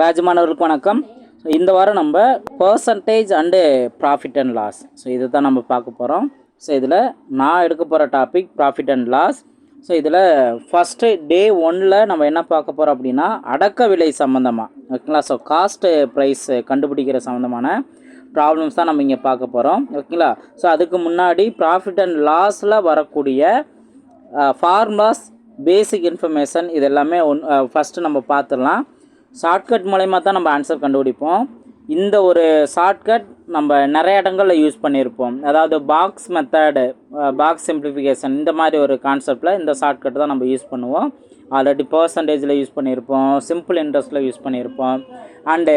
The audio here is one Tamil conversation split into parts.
பேஜ் மாணவர்களுக்கு வணக்கம். ஸோ இந்த வாரம் நம்ம percentage and profit and loss so இதை தான் நம்ம பார்க்க போகிறோம் ஸோ இதில் நான் எடுக்க போகிற topic profit and loss so இதில் ஃபஸ்ட்டு டே ஒன்னில் நம்ம என்ன பார்க்க போகிறோம் அப்படின்னா அடக்க விலை சம்மந்தமாக ஓகேங்களா? ஸோ காஸ்ட்டு ப்ரைஸ் கண்டுபிடிக்கிற சம்மந்தமான ப்ராப்ளம்ஸ் தான் நம்ம இங்கே பார்க்க போகிறோம் ஓகேங்களா? ஸோ அதுக்கு முன்னாடி ப்ராஃபிட் அண்ட் லாஸில் வரக்கூடிய ஃபார்முலாஸ் பேசிக் இன்ஃபர்மேஷன் இது எல்லாமே ஒன் ஃபஸ்ட்டு நம்ம பார்த்துடலாம். ஷார்ட்கட் மூலயமா தான் நம்ம ஆன்சர் கண்டுபிடிப்போம். இந்த ஒரு ஷார்ட்கட் நம்ம நிறைய இடங்களில் யூஸ் பண்ணியிருப்போம். அதாவது பாக்ஸ் மெத்தடு பாக்ஸ் சிம்பிளிஃபிகேஷன் இந்த மாதிரி ஒரு கான்செப்டில் இந்த ஷார்ட்கட் தான் நம்ம யூஸ் பண்ணுவோம். ஆல்ரெடி பர்சன்டேஜில் யூஸ் பண்ணியிருப்போம். சிம்பிள் இன்ட்ரெஸ்ட்டில் யூஸ் பண்ணியிருப்போம். அண்டு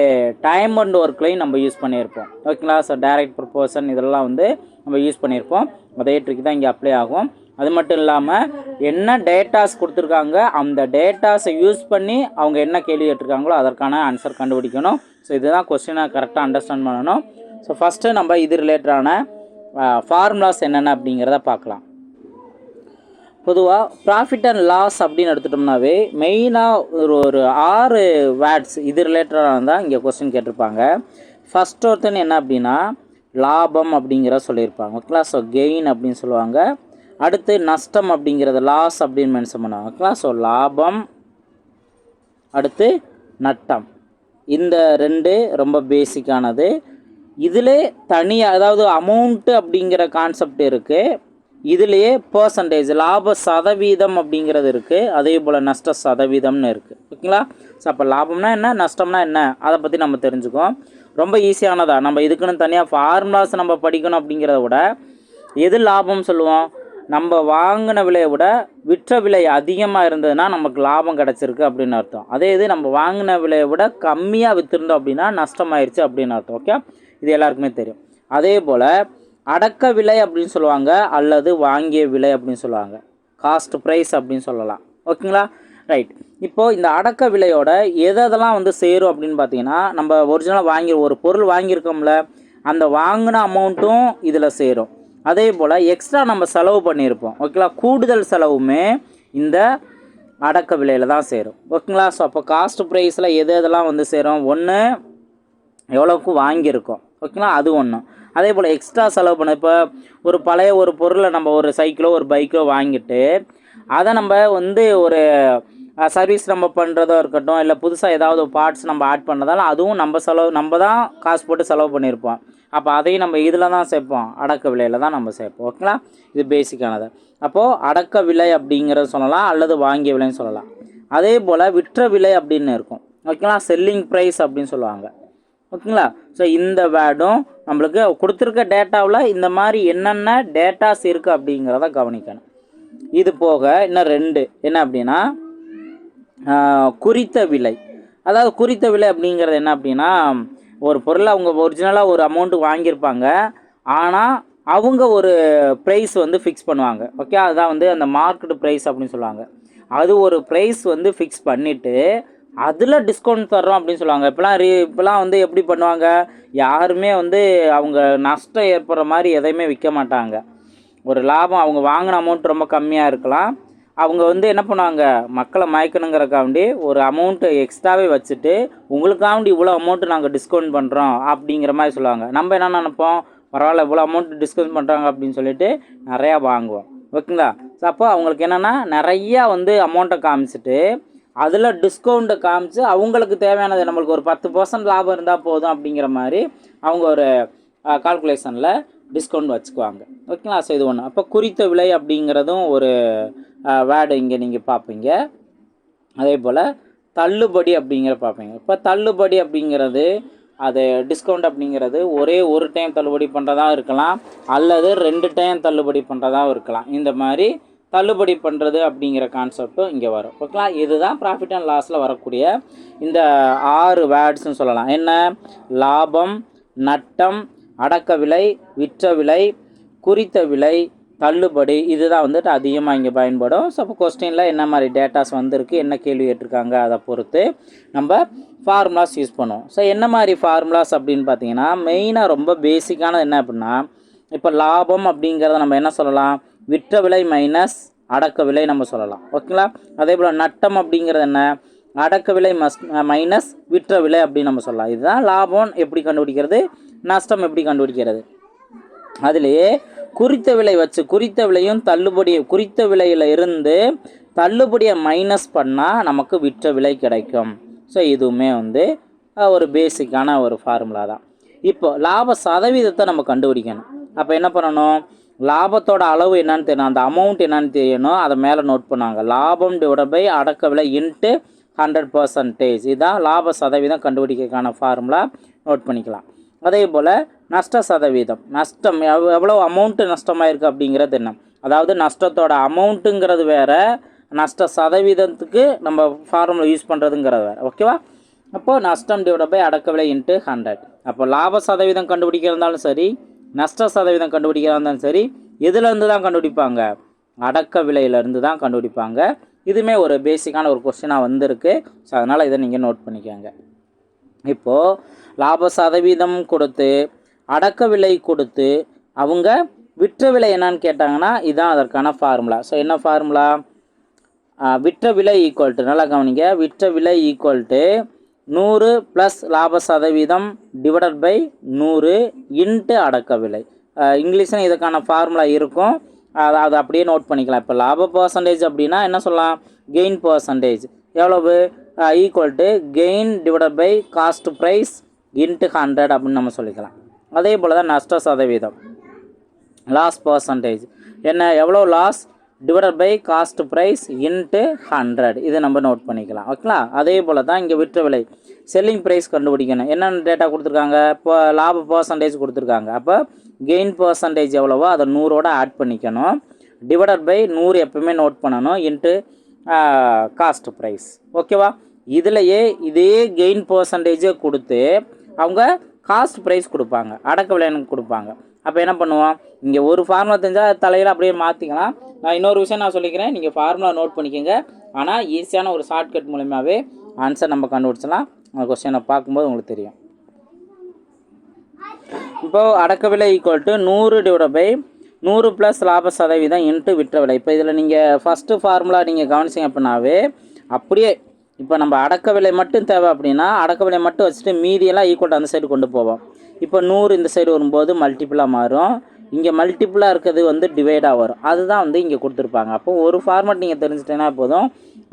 டைம் அண்ட் ஒர்க்லையும் நம்ம யூஸ் பண்ணியிருப்போம். ஓகேங்களா ஸோ டைரக்ட் ப்ரொப்போசன் இதெல்லாம் வந்து நம்ம யூஸ் பண்ணியிருப்போம். அதே ட்ரிக் தான் இங்கே அப்ளை ஆகும். அது மட்டும் இல்லாமல் என்ன டேட்டாஸ் கொடுத்துருக்காங்க அந்த டேட்டாஸை யூஸ் பண்ணி அவங்க என்ன கேள்வி கேட்டிருக்காங்களோ அதற்கான ஆன்சர் கண்டுபிடிக்கணும். ஸோ இதுதான் கொஸ்டினை கரெக்டாக அண்டர்ஸ்டாண்ட் பண்ணணும். ஸோ ஃபஸ்ட்டு நம்ம இது ரிலேட்டடான ஃபார்முலாஸ் என்னென்ன அப்படிங்கிறத பார்க்கலாம். பொதுவாக ப்ராஃபிட் அண்ட் லாஸ் அப்படின்னு எடுத்துட்டோம்னாவே மெயினாக ஒரு ஒரு ஆறு வேர்ட்ஸ் இது ரிலேட்டடாக தான் இங்கே கொஸ்டின் கேட்டிருப்பாங்க. ஃபஸ்ட் ஒருத்தன் என்ன அப்படின்னா லாபம் அப்படிங்கிற சொல்லியிருப்பாங்க. ஓகேங்களா ஸோ கெயின் அப்படின்னு சொல்லுவாங்க. அடுத்து நஷ்டம் அப்படிங்கிறது லாஸ் அப்படின்னு மென்ஷன் பண்ணுவாங்க. ஸோ லாபம் அடுத்து நட்டம். இந்த ரெண்டு ரொம்ப பேசிக்கானது இதிலே தனியாக அதாவது அமௌண்ட்டு அப்படிங்கிற கான்செப்ட் இருக்குது இதுலேயே பர்சன்டேஜ் லாப சதவீதம் அப்படிங்கிறது இருக்குது அதே போல் நஷ்ட சதவீதம்னு இருக்குது ஓகேங்களா? ஸோ அப்போ லாபம்னா என்ன நஷ்டம்னா என்ன? அதை பற்றி நம்ம தெரிஞ்சுக்கோம் ரொம்ப ஈஸியானதா நம்ம இதுக்குன்னு தனியாக ஃபார்முலாஸ் நம்ம படிக்கணும் அப்படிங்கிறத விட எது லாபம் சொல்லுவோம்? நம்ம வாங்கின விலையை விட விற்ற விலை அதிகமாக இருந்ததுன்னா நமக்கு லாபம் கிடச்சிருக்கு அப்படின்னு அர்த்தம். அதே இது நம்ம வாங்கின விலையை விட கம்மியாக விற்றுருந்தோம் அப்படின்னா நஷ்டமாயிருச்சு அப்படின்னு அர்த்தம். ஓகே இது எல்லாருக்குமே தெரியும். அதே போல் அடக்க விலை அப்படின்னு சொல்லுவாங்க அல்லது வாங்கிய விலை அப்படின்னு சொல்லுவாங்க. காஸ்ட் ப்ரைஸ் அப்படின்னு சொல்லலாம். ஓகேங்களா ரைட் இப்போது இந்த அடக்க விலையோட எதெல்லாம் வந்து சேரும் அப்படின்னு பார்த்தீங்கன்னா நம்ம ஒரிஜினலாக வாங்கி ஒரு பொருள் வாங்கியிருக்கோம்ல அந்த வாங்கின அமௌண்ட்டும் இதில் சேரும். அதே போல் எக்ஸ்ட்ரா நம்ம செலவு பண்ணியிருப்போம். ஓகேங்களா கூடுதல் செலவுமே இந்த அடக்க விலையில் தான் சேரும். ஓகேங்களா ஸோ அப்போ காஸ்ட் ப்ரைஸில் எது எதெல்லாம் வந்து சேரும்? ஒன்று எவ்வளோக்கு வாங்கியிருக்கோம்? ஓகேங்களா அது ஒன்று அதே போல் எக்ஸ்ட்ரா செலவு பண்ண இப்போ ஒரு பழைய ஒரு பொருளை நம்ம ஒரு சைக்கிளோ ஒரு பைக்கோ வாங்கிட்டு அதை நம்ம வந்து ஒரு சர்வீஸ் நம்ம பண்ணுறதோ இருக்கட்டும் இல்லை புதுசாக ஏதாவது பார்ட்ஸ் நம்ம ஆட் பண்ணதால அதுவும் நம்ம செலவு நம்ம தான் காசு போட்டு செலவு பண்ணியிருப்போம். அப்போ அதையும் நம்ம இதில் தான் சேர்ப்போம். அடக்க விலையில் தான் நம்ம சேர்ப்போம். ஓகேங்களா? இது பேசிக்கானது அப்போது அடக்க விலை அப்படிங்கிறத சொல்லலாம் அல்லது வாங்கிய விலைன்னு சொல்லலாம். அதே போல் விற்ற விலை அப்படின்னு இருக்கும். ஓகேங்களா? செல்லிங் ப்ரைஸ் அப்படின்னு சொல்லுவாங்க. ஓகேங்களா? ஸோ இந்த வேர்டும் நம்மளுக்கு கொடுத்துருக்க டேட்டாவில் இந்த மாதிரி என்னென்ன டேட்டாஸ் இருக்குது அப்படிங்கிறத கவனிக்கணும். இது போக இன்னும் ரெண்டு. என்ன அப்படின்னா குறித்த விலை. அதாவது குறித்த விலை அப்படிங்கிறது என்ன அப்படின்னா ஒரு பொருளை அவங்க ஒரிஜினலாக ஒரு அமௌண்ட்டு வாங்கியிருப்பாங்க. ஆனால் அவங்க ஒரு ப்ரைஸ் வந்து ஃபிக்ஸ் பண்ணுவாங்க. ஓகே அதுதான் வந்து அந்த மார்க்கெட் ப்ரைஸ் அப்படின்னு சொல்லுவாங்க. அது ஒரு ப்ரைஸ் வந்து ஃபிக்ஸ் பண்ணிவிட்டு அதில் டிஸ்கவுண்ட் தர்றோம் அப்படின்னு சொல்லுவாங்க. இப்போலாம் ரீ இப்போலாம் வந்து எப்படி பண்ணுவாங்க? யாருமே வந்து அவங்க நஷ்டம் ஏற்படுற மாதிரி எதையுமே விற்க மாட்டாங்க. ஒரு லாபம் அவங்க வாங்கின அமௌண்ட் ரொம்ப கம்மியாக இருக்கலாம். அவங்க வந்து என்ன பண்ணுவாங்க? மக்களை மயக்கணுங்கிறக்காண்டி ஒரு அமௌண்ட்டு எக்ஸ்ட்ராவே வச்சுட்டு உங்களுக்காண்டி இவ்வளோ அமௌண்ட்டு நாங்கள் டிஸ்கவுண்ட் பண்ணுறோம் அப்படிங்கிற மாதிரி சொல்லுவாங்க. நம்ம என்ன நினைப்போம்? பரவாயில்ல இவ்வளோ அமௌண்ட் டிஸ்கவுண்ட் பண்ணுறாங்க அப்படின்னு சொல்லிட்டு நிறையா வாங்குவோம். ஓகேங்களா? ஸோ அப்போ அவங்களுக்கு என்னென்னா நிறையா வந்து அமௌண்ட்டை காமிச்சிட்டு அதில் டிஸ்கவுண்ட்டை காமிச்சு அவங்களுக்கு தேவையானது நம்மளுக்கு ஒரு பத்து பர்சன்ட் லாபம் இருந்தால் போதும் அப்படிங்கிற மாதிரி அவங்க ஒரு கால்குலேஷனில் டிஸ்கவுண்ட் வச்சுக்குவாங்க. ஓகேங்களா? ஸோ இது ஒன்று அப்போ குறித்த விலை அப்படிங்கிறதும் ஒரு வேர்டு இங்கே நீங்கள் பார்ப்பீங்க. அதே போல் தள்ளுபடி அப்படிங்கிற பார்ப்பீங்க. இப்போ தள்ளுபடி அப்படிங்கிறது அது டிஸ்கவுண்ட் அப்படிங்கிறது ஒரே ஒரு டைம் தள்ளுபடி பண்ணுறதா இருக்கலாம். அல்லது ரெண்டு டைம் தள்ளுபடி பண்ணுறதாகவும் இருக்கலாம். இந்த மாதிரி தள்ளுபடி பண்ணுறது அப்படிங்கிற கான்செப்டும் இங்கே வரும். ஓகேங்களா? இதுதான் ப்ராஃபிட் அண்ட் லாஸில் வரக்கூடிய இந்த ஆறு வேர்ட்ஸ்னு சொல்லலாம். என்ன? லாபம் நட்டம் அடக்க விலை விற்ற விலை குறித்த விலை தள்ளுபடி இதுதான் வந்துட்டு அதிகமாக இங்கே பயன்படும். ஸோ அப்போ கொஸ்டினில் என்ன மாதிரி டேட்டாஸ் வந்திருக்கு என்ன கேள்வி கேட்டிருக்காங்க அதை பொறுத்து நம்ம ஃபார்முலாஸ் யூஸ் பண்ணுவோம். ஸோ என்ன மாதிரி ஃபார்முலாஸ் அப்படின்னு பார்த்தீங்கன்னா மெயினாக ரொம்ப பேசிக்கானது என்ன அப்படின்னா இப்போ லாபம் அப்படிங்கிறத நம்ம என்ன சொல்லலாம்? விற்ற விலை மைனஸ் அடக்க விலை நம்ம சொல்லலாம். ஓகேங்களா அதே போல் நட்டம் அப்படிங்கிறது என்ன? அடக்க விலை மஸ் மைனஸ் விற்ற விலை அப்படின்னு நம்ம சொல்லலாம். இதுதான் லாபம் எப்படி கண்டுபிடிக்கிறது? நஷ்டம் எப்படி கண்டுபிடிக்கிறது? அதுலேயே குறித்த விலை வச்சு குறித்த விலையும் தள்ளுபடி குறித்த விலையில் இருந்து தள்ளுபடியை மைனஸ் பண்ணால் நமக்கு விற்ற விலை கிடைக்கும். ஸோ இதுவுமே வந்து ஒரு பேசிக்கான ஒரு ஃபார்முலா தான். இப்போ லாப சதவீதத்தை நம்ம கண்டுபிடிக்கணும். அப்போ என்ன பண்ணணும்? லாபத்தோட அளவு என்னன்னு தெரியணும். அந்த அமௌண்ட் என்னன்னு தெரியணும். அதை மேலே நோட் பண்ணாங்க. லாபம் டிவைட் பை அடக்க விலை இன்ட்டு ஹண்ட்ரட் பர்சன்டேஜ் இதுதான் லாப சதவீதம் கண்டுபிடிக்கிறதுக்கான ஃபார்முலா நோட் பண்ணிக்கலாம். அதே போல் நஷ்ட சதவீதம். நஷ்டம் எவ் எவ்வளோ அமௌண்ட்டு நஷ்டமாயிருக்கு அப்படிங்கிறது என்ன? அதாவது நஷ்டத்தோட அமௌண்ட்டுங்கிறது வேறு நஷ்ட சதவீதத்துக்கு நம்ம ஃபார்முலா யூஸ் பண்ணுறதுங்கிறது வேறு. ஓகேவா அப்போது நஷ்டம் டிவைட் பை அடக்க விலை இன்ட்டு ஹண்ட்ரட் அப்போ லாப சதவீதம் கண்டுபிடிக்கிறதாலும் சரி நஷ்ட சதவீதம் கண்டுபிடிக்கிறதா இருந்தாலும் சரி எதுலேருந்து தான் கண்டுபிடிப்பாங்க. அடக்க விலையிலேருந்து தான் கண்டுபிடிப்பாங்க. இதுவுமே ஒரு பேசிக்கான ஒரு கொஸ்டினாக வந்திருக்கு. ஸோ அதனால் இதை நீங்கள் நோட் பண்ணிக்கோங்க. இப்போது லாப சதவீதம் கொடுத்து அடக்க விலை கொடுத்து அவங்க விற்ற விலை என்னன்னு கேட்டாங்கன்னா இதுதான் அதற்கான ஃபார்முலா ஸோ என்ன ஃபார்முலா விற்ற விலை ஈக்குவல் டு நல்லா கவனிங்க. விற்ற விலை ஈக்குவல் டு நூறு ப்ளஸ் லாப சதவீதம் டிவைடட் பை நூறு இன்ட்டு அடக்க விலை. இங்கிலீஷில் இதுக்கான ஃபார்முலா இருக்கும். அதை அதை அப்படியே நோட் பண்ணிக்கலாம். இப்போ லாப பர்சன்டேஜ் அப்படின்னா என்ன சொல்லலாம்? கெயின் பர்சன்டேஜ் எவ்வளவு? Equal to gain divided by cost price into hundred அப்படின்னு நம்ம சொல்லிக்கலாம். அதே போல் தான் நஷ்ட சதவீதம். லாஸ் பர்சன்டேஜ் என்ன எவ்வளோ loss divided by cost price into hundred. இதை நம்ம நோட் பண்ணிக்கலாம். ஓகேங்களா அதே போல் தான் இங்கே விற்ற விலை. செல்லிங் ப்ரைஸ் கண்டுபிடிக்கணும். என்னென்ன டேட்டா கொடுத்துருக்காங்க? இப்போ லாப பர்சன்டேஜ் கொடுத்துருக்காங்க. அப்போ கெயின் பர்சன்டேஜ் எவ்வளவோ அதை நூறோட ஆட் பண்ணிக்கணும். டிவைடட் பை நூறு எப்பவுமே நோட் பண்ணணும். இன்ட்டு காஸ்ட் ப்ரைஸ் ஓகேவா இதுலையே இதே கெயின் பர்சன்டேஜை கொடுத்து அவங்க காஸ்ட் ப்ரைஸ் கொடுப்பாங்க. அடக்க விலைன்னு கொடுப்பாங்க. அப்போ என்ன பண்ணுவோம்? இங்கே ஒரு ஃபார்முலா தெரிஞ்சால் தலையில் அப்படியே மாற்றிக்கலாம் நான் இன்னொரு விஷயம் நான் சொல்லிக்கிறேன். நீங்கள் ஃபார்முலா நோட் பண்ணிக்கோங்க. ஆனால் ஈஸியான ஒரு ஷார்ட்கட் மூலியமாகவே ஆன்சர் நம்ம கண்டுபிடிச்சலாம் அந்த கொஸ்டினை பார்க்கும்போது உங்களுக்கு தெரியும். இப்போது அடக்க விலை ஈக்குவல் டு நூறு டிவைட் பை நூறு ப்ளஸ் லாப சதவீதம் இன்ட்டு விற்ற விலை. இப்போ இதில் நீங்கள் ஃபஸ்ட்டு ஃபார்முலா நீங்கள் கவனிச்சிங்க அப்படின்னாவே அப்படியே இப்போ நம்ம அடக்க விலை மட்டும் தேவை அப்படின்னா அடக்க விலை மட்டும் வச்சுட்டு மீதியெல்லாம் ஈக்குவல் அந்த சைடு கொண்டு போவோம். இப்போ நூறு இந்த சைடு வரும்போது மல்டிப்புளாக மாறும். இங்கே மல்டிப்புளாக இருக்கிறது வந்து டிவைடாக வரும். அதுதான் வந்து இங்கே கொடுத்துருப்பாங்க. அப்போ ஒரு ஃபார்மேட் நீங்கள் தெரிஞ்சிட்டேன்னா போதும்.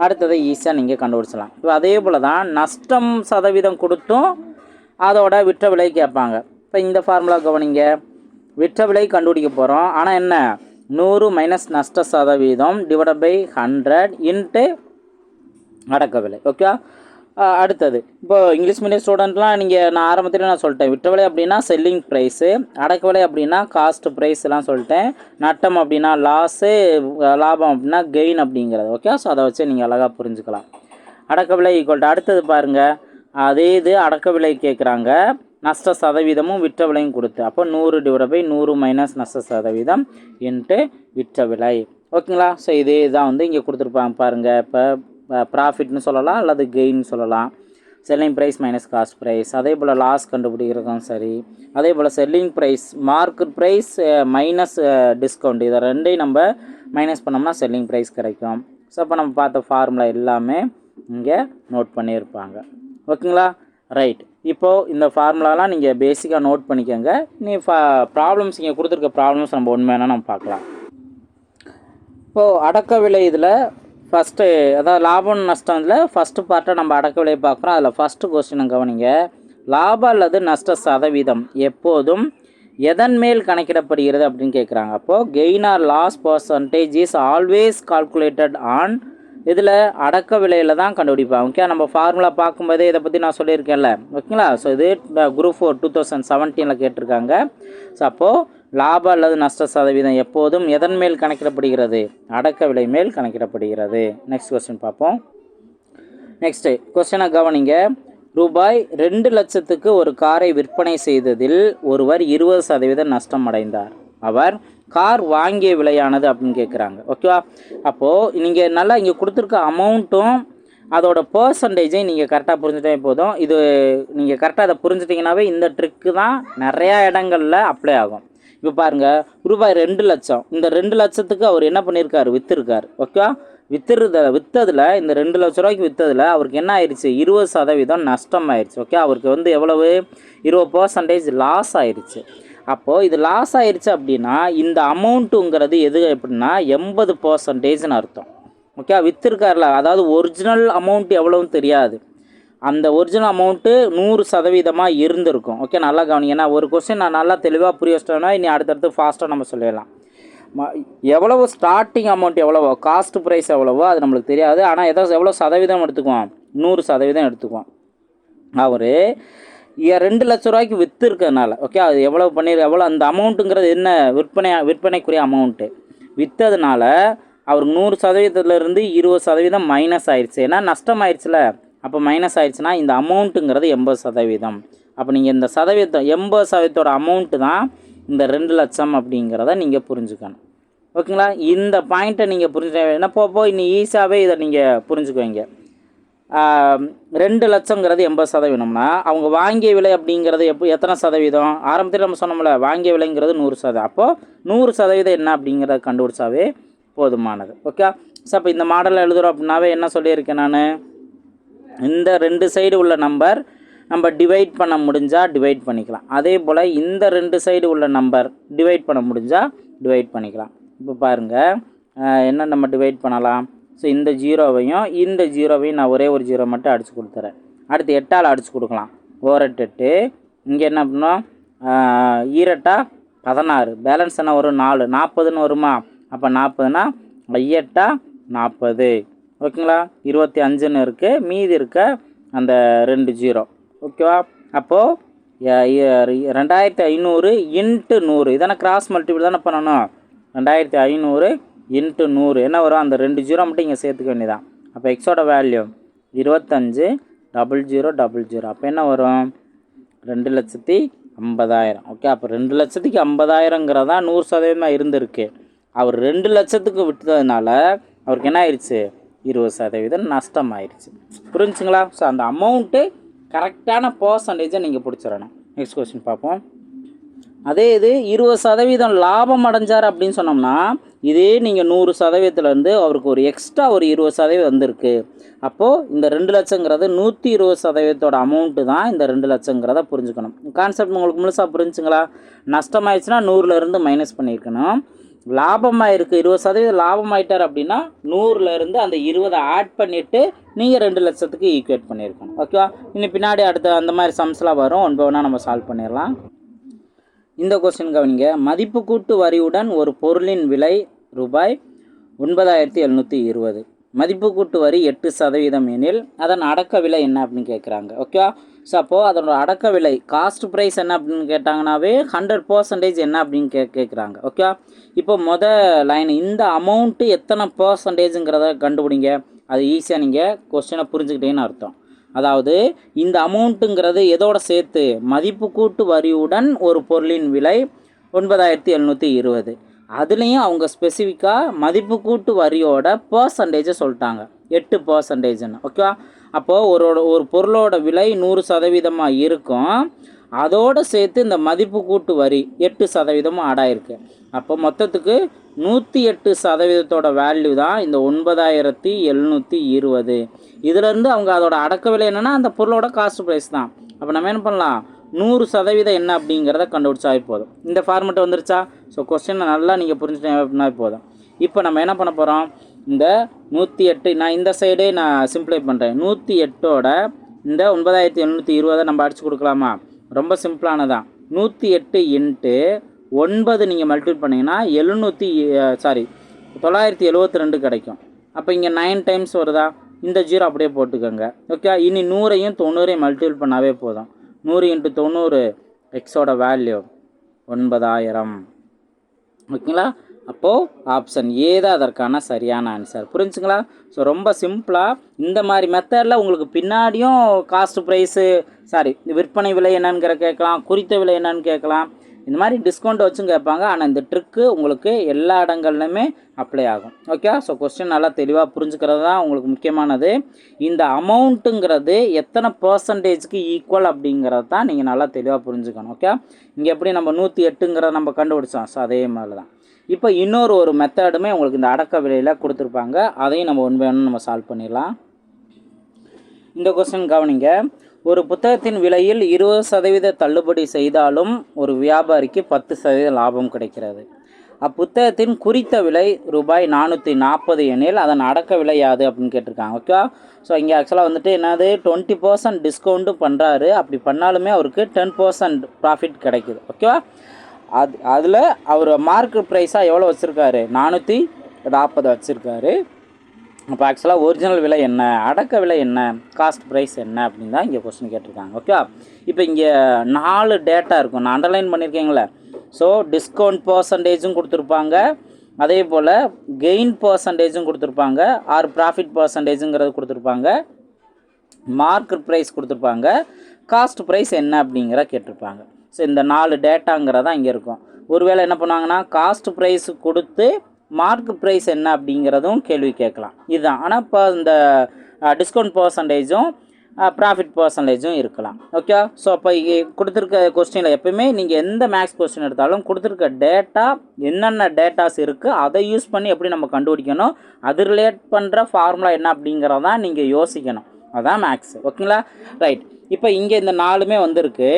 அடுத்ததை ஈஸியாக நீங்கள் கண்டுபிடிச்சலாம் இப்போ அதே போல் தான் நஷ்டம் சதவீதம் கொடுத்தும் அதோட விற்ற விலை கேட்பாங்க. இப்போ இந்த ஃபார்முலா கவனிங்க. விற்ற விலை கண்டுபிடிக்க போகிறோம் ஆனால் என்ன? நூறு மைனஸ் நஷ்ட சதவீதம் டிவைட் பை ஹண்ட்ரட் இன்ட்டு அடக்க ஓகே அடுத்தது. இப்போ இங்கிலீஷ் மீடியம் ஸ்டூடெண்ட்லாம் நீங்கள் நான் ஆரம்பத்தில் நான் சொல்லிட்டேன். விட்டவிலை அப்படின்னா செல்லிங் ப்ரைஸு அடக்கவிலை அப்படின்னா காஸ்ட் ப்ரைஸ்லாம் சொல்லிட்டேன். நட்டம் அப்படின்னா லாஸு லாபம் அப்படின்னா கெயின் அப்படிங்கிறது. ஓகே ஸோ அதை வச்சு நீங்கள் அழகாக புரிஞ்சுக்கலாம். அடக்கவிலை விலை அடுத்தது பாருங்கள் அதே இது அடக்கவிலை கேட்குறாங்க. நஷ்ட சதவீதமும் விற்ற விலையும் கொடுத்து. அப்போ நூறு டிவைட் பை நூறு மைனஸ் நஷ்ட சதவீதம் இன்ட்டு விற்ற விலை ஓகேங்களா ஸோ இதே தான் வந்து இங்கே கொடுத்துருப்பாங்க பாருங்கள் இப்போ ப்ராஃபிட்னு சொல்லலாம் அல்லது கெயின் சொல்லலாம். Selling price minus cost price அதே போல் லாஸ் கண்டுபிடிக்கிறதும் சரி. அதே போல் selling price market price minus discount இதை ரெண்டையும் நம்ம மைனஸ் பண்ணோம்னா செல்லிங் ப்ரைஸ் கிடைக்கும். ஸோ அப்போ நம்ம பார்த்த ஃபார்முலா எல்லாமே இங்கே நோட் பண்ணியிருப்பாங்க. ஓகேங்களா? ரைட் இப்போது இந்த ஃபார்முலாலாம் நீங்கள் பேசிக்காக நோட் பண்ணிக்கோங்க. நீ ஃபா ப்ராப்ளம்ஸ் இங்கே கொடுத்துருக்க ப்ராப்ளம்ஸ் நம்ம உண்மையான நம்ம பார்க்கலாம். இப்போது அடக்க விலை இதில் ஃபஸ்ட்டு அதாவது லாபம் நஷ்டம் இதில் ஃபஸ்ட்டு பார்ட்டை நம்ம அடக்க பார்க்குறோம். அதில் ஃபஸ்ட்டு கொஸ்டினை கவனிங்க. லாபம் அல்லது நஷ்ட சதவீதம் எப்போதும் எதன் மேல் கணக்கிடப்படுகிறது அப்படின்னு கேட்குறாங்க அப்போது gain or loss percentage is always calculated on இதில் அடக்க விலையில் தான் கண்டுபிடிப்பாங்க. ஓகே நம்ம ஃபார்முலா பார்க்கும்போதே இதை பற்றி நான் சொல்லியிருக்கேன்ல. ஓகேங்களா ஸோ இது குரூப் ஃபோர் டூ தௌசண்ட் செவன்டீனில் கேட்டிருக்காங்க. ஸோ அப்போது லாப அல்லது நஷ்ட சதவீதம் எப்போதும் எதன் மேல் கணக்கிடப்படுகிறது? அடக்க விலை மேல் கணக்கிடப்படுகிறது. நெக்ஸ்ட் கொஸ்டின் பார்ப்போம். நெக்ஸ்ட்டு கொஸ்டினை கவனிங்க. ரூபாய் ரெண்டு லட்சத்துக்கு ஒரு காரை விற்பனை செய்ததில் ஒருவர் இருபது சதவீதம் நஷ்டம் அடைந்தார். அவர் கார் வாங்கிய விலையானது அப்படின்னு கேட்குறாங்க ஓகேவா அப்போது நீங்கள் நல்லா இங்கே கொடுத்துருக்க அமௌண்ட்டும் அதோட பர்சன்டேஜையும் நீங்கள் கரெக்டாக புரிஞ்சுட்டே போதும். இது நீங்கள் கரெக்டாக அதை புரிஞ்சுட்டிங்கனாவே இந்த ட்ரிக்கு தான் நிறையா இடங்களில் அப்ளை ஆகும். இப்போ பாருங்கள் ரூபாய் ரெண்டு லட்சம். இந்த ரெண்டு லட்சத்துக்கு அவர் என்ன பண்ணியிருக்காரு விற்றுருக்காரு ஓகே விற்றுறத விற்றதில் இந்த ரெண்டு லட்ச ரூபாய்க்கு விற்றதில் அவருக்கு என்ன ஆயிடுச்சு இருபது சதவீதம் நஷ்டம் ஆயிடுச்சு ஓகே அவருக்கு வந்து எவ்வளவு? இருபது பர்சன்டேஜ் லாஸ் ஆயிடுச்சு அப்போது இது லாஸ் ஆயிடுச்சு அப்படின்னா இந்த அமௌண்ட்டுங்கிறது எது எப்படின்னா எண்பது பர்சன்டேஜ்னு அர்த்தம். ஓகே விற்றுருக்காருல அதாவது ஒரிஜினல் அமௌண்ட் எவ்வளோன்னு தெரியாது. அந்த ஒரிஜினல் அமௌண்ட்டு நூறு சதவீதமாக இருந்திருக்கும். ஓகே நல்லா கவனிங்க. ஏன்னா ஒரு கொஸ்டின் நான் நல்லா தெளிவாக புரிய வச்சிட்டேன்னா இனி அடுத்தடுத்து ஃபாஸ்ட்டாக நம்ம சொல்லிடலாம். ம எவ்வளவு ஸ்டார்டிங் அமௌண்ட் எவ்வளவோ காஸ்ட் ப்ரைஸ் எவ்வளவோ அது நம்மளுக்கு தெரியாது. ஆனால் எதோ எவ்வளோ சதவீதம் எடுத்துக்குவோம் நூறு சதவீதம் எடுத்துக்குவோம் அவர் ரெண்டு லட்ச ரூபாய்க்கு விற்று இருக்கிறதுனால ஓகே அது எவ்வளோ பண்ணிரு எவ்வளோ அந்த அமௌண்ட்டுங்கிறது என்ன விற்பனை விற்பனைக்குரிய அமௌண்ட்டு விற்றதுனால அவருக்கு நூறு சதவீதத்துலேருந்து இருபது சதவீதம் மைனஸ் ஆயிடுச்சு. ஏன்னா நஷ்டம் ஆயிடுச்சுல அப்போ மைனஸ் ஆயிடுச்சுன்னா இந்த அமௌண்ட்டுங்கிறது எண்பது சதவீதம். அப்போ நீங்கள் இந்த சதவீதம் எண்பது சதவீதத்தோட அமௌண்ட்டு தான் இந்த ரெண்டு லட்சம் அப்படிங்கிறத நீங்கள் புரிஞ்சுக்கணும். ஓகேங்களா? இந்த பாயிண்ட்டை நீங்கள் புரிஞ்சுக்க என்ன போ இன்னும் ஈஸியாகவே இதை நீங்கள் புரிஞ்சுக்குவீங்க. ரெண்டு லட்சங்கிறது எண்பது சதவீதம்னா அவங்க வாங்கிய விலை அப்படிங்கிறது எப்போ எத்தனை சதவீதம்? ஆரம்பத்தில் நம்ம சொன்னோம்ல வாங்கிய விலைங்கிறது நூறு சதவீதம். அப்போது நூறு சதவீதம் என்ன அப்படிங்கிறத கண்டுபிடிச்சாவே போதுமானது. ஓகே? ஸோ அப்போ இந்த மாடலில் எழுதுகிறோம் அப்படின்னாவே என்ன சொல்லியிருக்கேன் நான்? இந்த ரெண்டு சைடு உள்ள நம்பர் நம்ம டிவைட் பண்ண முடிஞ்சால் டிவைட் பண்ணிக்கலாம். அதே போல் இந்த ரெண்டு சைடு உள்ள நம்பர் டிவைட் பண்ண முடிஞ்சால் டிவைட் பண்ணிக்கலாம். இப்போ பாருங்கள் என்ன நம்ம டிவைட் பண்ணலாம்? ஸோ இந்த ஜீரோவையும் இந்த ஜீரோவையும் நான் ஒரே ஒரு ஜீரோ மட்டும் அடித்து கொடுத்துறேன். அடுத்து எட்டால் அடித்து கொடுக்கலாம். ஓரெட்டு எட்டு. இங்கே என்ன பண்ணோம்? ஆஹ், பதினாறு. பேலன்ஸ் என்ன வரும் நாலு. நாற்பதுன்னு வருமா? அப்போ நாற்பதுனா ஐயட்டா நாற்பது. ஓகேங்களா? இருபத்தி அஞ்சுன்னு இருக்குது மீதி இருக்க அந்த ரெண்டு ஜீரோ. ஓகேவா? அப்போது ரெண்டாயிரத்தி ஐநூறு இன்ட்டு நூறு. இதானே கிராஸ் மல்டிபிள் தானே பண்ணணும்? ரெண்டாயிரத்தி ஐநூறு இன்ட்டு நூறு. என்ன வரும்? அந்த ரெண்டு ஜீரோ மட்டும் இங்கே சேர்த்துக்க வேண்டியதான் அப்போ எக்ஸோட வேல்யூ இருபத்தஞ்சு டபுள் ஜீரோ டபுள் ஜீரோ அப்போ என்ன வரும்? ரெண்டு லட்சத்தி ஐம்பதாயிரம். ஓகே? அப்போ ரெண்டு லட்சத்துக்கு ஐம்பதாயிரங்கிறதா நூறு சதவீதமாக இருந்திருக்கு. அவர் ரெண்டு லட்சத்துக்கு விட்டதுனால அவருக்கு என்ன ஆயிடுச்சு இருபது சதவீதம் நஷ்டம் ஆயிடுச்சு புரிஞ்சுங்களா? ஸோ அந்த அமௌண்ட்டு கரெக்டான பர்சன்டேஜை நீங்கள் பிடிச்சிடணும். நெக்ஸ்ட் கொஸ்டின் பார்ப்போம். அதே இது இருபது சதவீதம் லாபம் அடைஞ்சார் அப்படின்னு சொன்னோம்னா இதே நீங்கள் நூறு சதவீதத்துலேருந்து அவருக்கு ஒரு எக்ஸ்ட்ரா ஒரு இருபது சதவீதம் வந்திருக்கு. அப்போது இந்த ரெண்டு லட்சங்கிறது நூற்றி இருபது சதவீதத்தோட அமௌண்ட்டு தான் இந்த ரெண்டு லட்சங்கிறத புரிஞ்சுக்கணும். கான்செப்ட் உங்களுக்கு முழுசாக புரிஞ்சுங்களா? நஷ்டமாயிடுச்சுன்னா நூறுலேருந்து மைனஸ் பண்ணியிருக்கணும். லாபமாக இருக்குது இருபது சதவீதம் லாபமாயிட்டார் அப்படின்னா நூறுலேருந்து அந்த இருபதை ஆட் பண்ணிவிட்டு நீங்கள் ரெண்டு லட்சத்துக்கு ஈக்குவேட் பண்ணியிருக்கணும். ஓகேவா இன்னும் பின்னாடி அடுத்த அந்த மாதிரி சம்ஸ்லாம் வரும். ஒன் பை நம்ம சால்வ் பண்ணிடலாம். இந்த கொஸ்டின் கவனிங்க. மதிப்பு கூட்டு வரியுடன் ஒரு பொருளின் விலை ரூபாய் ஒன்பதாயிரத்தி எழுநூற்றி இருபது. மதிப்பு கூட்டு வரி எட்டு சதவீதம் எனில் அதன் அடக்க விலை என்ன அப்படின்னு கேட்குறாங்க ஓகேவா ஸோ அப்போது அதனோட அடக்க விலை காஸ்ட் ப்ரைஸ் என்ன அப்படின்னு கேட்டாங்கன்னாவே ஹண்ட்ரட் பர்சன்டேஜ் என்ன அப்படின்னு கே கேட்குறாங்க ஓகேவா இப்போ மொதல் லைன் இந்த அமௌண்ட்டு எத்தனை பர்சன்டேஜுங்கிறத கண்டுபிடிங்க. அது ஈஸியாக நீங்கள் கொஸ்டினை புரிஞ்சுக்கிட்டேன்னு அர்த்தம். அதாவது இந்த அமௌண்ட்டுங்கிறது எதோட சேர்த்து? மதிப்பு கூட்டு வரியுடன் ஒரு பொருளின் விலை ஒன்பதாயிரத்தி எழுநூற்றி இருபது. அதுலேயும் அவங்க ஸ்பெசிஃபிக்காக மதிப்பு கூட்டு வரியோட பர்சன்டேஜை சொல்லிட்டாங்க. எட்டு பர்சன்டேஜ்னு ஓகேவா அப்போது ஒரு ஒரு பொருளோட விலை நூறு சதவீதமாக இருக்கும். அதோடு சேர்த்து இந்த மதிப்பு கூட்டு வரி எட்டு சதவீதமும் ஆடாயிருக்கு. அப்போ மொத்தத்துக்கு நூற்றி எட்டு சதவீதத்தோட வேல்யூ தான் இந்த ஒன்பதாயிரத்தி எழுநூற்றி இருபது. இதுலேருந்து அவங்க அதோட அடக்க விலை என்னென்னா அந்த பொருளோட காஸ்ட் ப்ரைஸ் தான். அப்போ நம்ம என்ன பண்ணலாம்? நூறு சதவீதம் என்ன அப்படிங்கிறத கண்டுபிடிச்சாவே போதும். இந்த ஃபார்மெட் வந்துருச்சா? ஸோ கொஸ்டினை நல்லா நீங்கள் புரிஞ்சுட்டேன் அப்படின்னா போதும். இப்போ நம்ம என்ன பண்ண போகிறோம் இந்த நூற்றி எட்டு நான் இந்த சைடே நான் சிம்ப்ளை பண்ணுறேன் நூற்றி எட்டோட இந்த ஒன்பதாயிரத்தி எழுநூற்றி இருபதை நம்ம அடிச்சு கொடுக்கலாமா? ரொம்ப சிம்பிளானதான் நூற்றி எட்டு இன்ட்டு ஒன்பது நீங்கள் மல்டிபிள் பண்ணிங்கன்னா எழுநூற்றி சாரி தொள்ளாயிரத்தி எழுபத்தி ரெண்டு கிடைக்கும். அப்போ இங்கே நைன் டைம்ஸ் வருதா? இந்த ஜீரோ அப்படியே போட்டுக்கோங்க. ஓகே இனி நூறையும் தொண்ணூறையும் மல்டிபிள் பண்ணாவே போதும். நூறு இன்ட்டு தொண்ணூறு எக்ஸோட வேல்யூ ஒன்பதாயிரம். ஓகேங்களா அப்போது ஆப்ஷன் ஏ தான் அதற்கான சரியான ஆன்சர் புரிஞ்சுங்களா? ஸோ ரொம்ப சிம்பிளாக இந்த மாதிரி மெத்தடில் உங்களுக்கு பின்னாடியும் காஸ்ட் ப்ரைஸு சாரி விற்பனை விலை என்னங்கிற கேட்கலாம் குறித்த விலை என்னன்னு கேட்கலாம். இந்த மாதிரி டிஸ்கவுண்ட் வச்சும் கேட்பாங்க. ஆனால் இந்த ட்ரிக்கு உங்களுக்கு எல்லா இடங்கள்லையுமே அப்ளை ஆகும். ஓகே ஸோ கொஸ்டின் நல்லா தெளிவாக புரிஞ்சுக்கிறது தான் உங்களுக்கு முக்கியமானது. இந்த அமௌண்ட்டுங்கிறது எத்தனை பர்சன்டேஜ்க்கு ஈக்குவல் அப்படிங்கிறது தான் நீங்கள் நல்லா தெளிவாக புரிஞ்சுக்கணும். ஓகே இங்கே எப்படி நம்ம நூற்றி எட்டுங்கிறத நம்ம கண்டுபிடிச்சோம். ஸோ அதே மாதிரி தான் இப்போ இன்னொரு ஒரு மெத்தடுமே உங்களுக்கு இந்த அடக்க விலையில் கொடுத்துருப்பாங்க. அதையும் நம்ம ஒன் பை ஒன் நம்ம சால்வ் பண்ணிடலாம். இந்த கொஸ்டின் கவனிங்க. ஒரு புத்தகத்தின் விலையில் இருபது சதவீத தள்ளுபடி செய்தாலும் ஒரு வியாபாரிக்கு பத்து சதவீத லாபம் கிடைக்கிறது. அப்புத்தகத்தின் குறித்த விலை ரூபாய் நானூற்றி நாற்பது எனில் அதன் அடக்க விலை யாது அப்படின்னு கேட்டிருக்காங்க. ஓகேவா ஸோ இங்கே ஆக்சுவலாக வந்துட்டு என்னது? டுவெண்ட்டி பர்சன்ட் டிஸ்கவுண்ட்டும் பண்ணுறாரு அப்படி பண்ணாலுமே அவருக்கு டென் பர்சன்ட் ப்ராஃபிட் கிடைக்குது. ஓகேவா அது அதில் அவர் மார்க் ப்ரைஸாக எவ்வளோ வச்சுருக்காரு? நானூற்றி நாற்பது வச்சுருக்காரு. அப்போ ஆக்சுவலாக ஒரிஜினல் விலை என்ன? அடக்க விலை என்ன? காஸ்ட் ப்ரைஸ் என்ன? அப்படின்னு தான் இங்கே கொஸ்டின் கேட்டிருக்காங்க. ஓகே இப்போ இங்கே நாலு டேட்டா இருக்கும். நான் அண்டர்லைன் பண்ணியிருக்கேங்களே ஸோ டிஸ்கவுண்ட் பர்சன்டேஜும் கொடுத்துருப்பாங்க. அதே போல் கெயின் பர்சன்டேஜும் கொடுத்துருப்பாங்க. ஆர் ப்ராஃபிட் பர்சன்டேஜுங்கிறது கொடுத்துருப்பாங்க. மார்க்கெட் ப்ரைஸ் கொடுத்துருப்பாங்க. காஸ்ட் ப்ரைஸ் என்ன அப்படிங்கிற கேட்டிருப்பாங்க. ஸோ இந்த நாலு டேட்டாங்கிறதான் இங்கே இருக்கும். ஒருவேளை என்ன பண்ணுவாங்கன்னா காஸ்ட் ப்ரைஸ் கொடுத்து மார்க் ப்ரைஸ் என்ன அப்படிங்கிறதும் கேள்வி கேட்கலாம். இதுதான். ஆனால் இப்போ இந்த டிஸ்கவுண்ட் பர்சன்டேஜும் ப்ராஃபிட் பர்சன்டேஜும் இருக்கலாம். ஓகே ஸோ அப்போ கொடுத்துருக்க கொஸ்டினில் எப்பயுமே நீங்கள் எந்த மேக்ஸ் கொஸ்டின் எடுத்தாலும் கொடுத்துருக்க டேட்டா என்னென்ன டேட்டாஸ் இருக்குது அதை யூஸ் பண்ணி எப்படி நம்ம கண்டுபிடிக்கணும் அது ரிலேட் பண்ணுற ஃபார்முலா என்ன அப்படிங்கிறதான் நீங்கள் யோசிக்கணும். அதான் மேக்ஸ் ஓகேங்களா ரைட் இப்போ இங்கே இந்த நாலுமே வந்திருக்கு.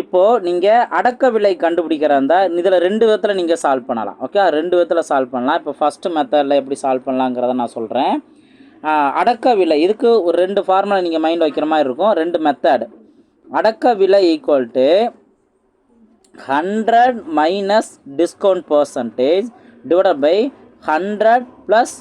இப்போது நீங்கள் அடக்க விலை கண்டுபிடிக்கிறதா இதில் ரெண்டு விதத்தில் நீங்கள் சால்வ் பண்ணலாம். ஓகே ரெண்டு விதத்தில் சால்வ் பண்ணலாம். இப்போ ஃபஸ்ட்டு மெத்தடில் எப்படி சால்வ் பண்ணலாங்கிறத நான் சொல்கிறேன் அடக்க விலை இதுக்கு ஒரு ரெண்டு ஃபார்முலா நீங்கள் மைண்ட் வைக்கிற மாதிரி இருக்கும். ரெண்டு மெத்தட் அடக்க விலை equal to hundred minus discount percentage divided by hundred plus